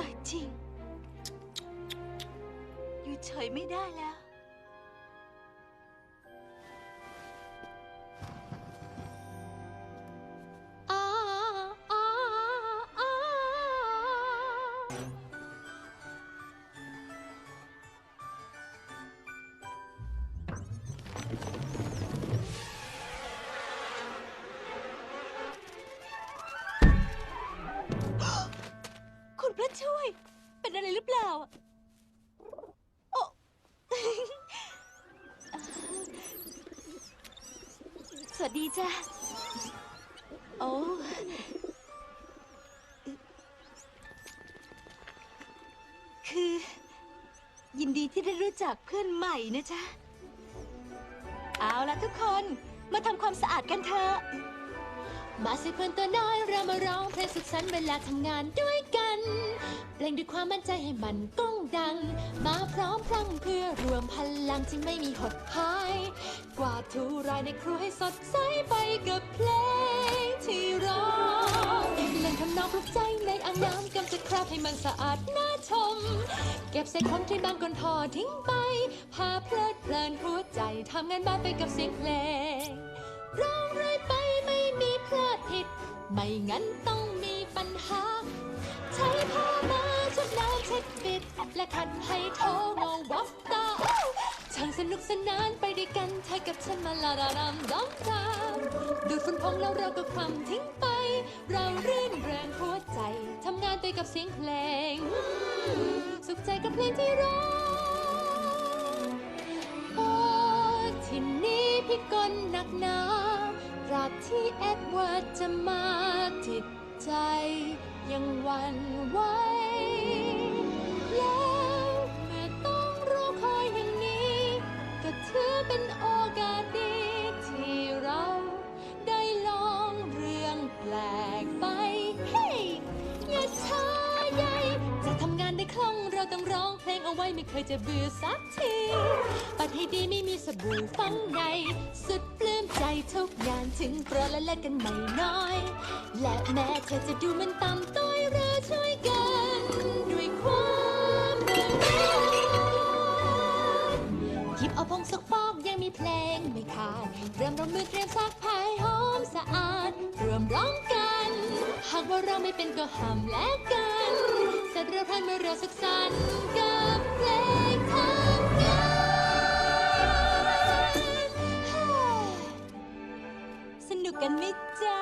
ตายจริง อยู่เฉยไม่ได้แล้ว เป็นอะไรหรือเปล่าโอ้ สวัสดีจ้ะโอ้คือ ยินดีที่ได้รู้จักเพื่อนใหม่นะจ๊ะ เอาละทุกคนมาทำความสะอาดกันเถอะ มาสิเพื่อนตัวน้อยเรามาร้อง เพลงสุขสันเวลาทำงานด้วยกันเพลงด้วยความมั่นใจให้มันก้องดัง มาพร้อมพลังเพื่อรวมพลังที่ไม่มีหดหาย กวาดถูรายในครัวให้สดใสไปกับเพลงที่ร้องเล่นทำนองปลุกใจในอ่างน้ำกำจัดคราบให้มันสะอาดน่าชม เก็บเศษของที่บางก่อนทอทิ้งไป พาเพลิดเพลินหัวใจทำงานบ้านไปกับเสียงเพลงร้องเรื่อยไปไม่มีพลาดผิด ไม่งั้นต้อง ญหา ใช้ผ้ามาชุบน้ำเช็ดบิด และขัดให้โถงอวับตาอ้าช่างสนุกสนานไปด้วยกันเธอกับฉันมาลาดาดำดำดำดูดฝุ่นพองแล้วเราก็คลำทิ้งไป เรารื่นแรงหัวใจทำงานไปกับเสียงเพลง สุขใจกับเพลงที่ร้องโอ้ที่นี้พี่กลหนักหนาตราบที่เอ็ดเวิร์ดจะมาจิต ใจยังหวันไหวแล้วเมื่อต้องรอคอยอย่างนี้ ก็ถือเป็นโอกาสดีที่เราได้ลองเรื่องแปลกไป เฮ้ยอย่าช้าใหญ่จะทำงานได้คล่องเราต้องร้องเพลงเอาไว้ไม่เคยจะเบื่อสักที ปัดให้ดีไม่มีสบู่ฟังในสุด ใจทุกงานถึงโปรและและกันไม่น้อย และแม้เธอจะดูมันต่ำต้อยเราช่วยกัน ด้วยความรักหยิบเอาพงซักฟอกยังมีเพลงไม่ขาดเริ่มร่วมมือเตรียมซักผ้าให้หอมสะอาดรวมร้องกัน หากว่าเราไม่เป็นก็ห้ามและกันเสร็จเราพันเมื่อเราศึกษา สนุกกันไหมจ๊ะ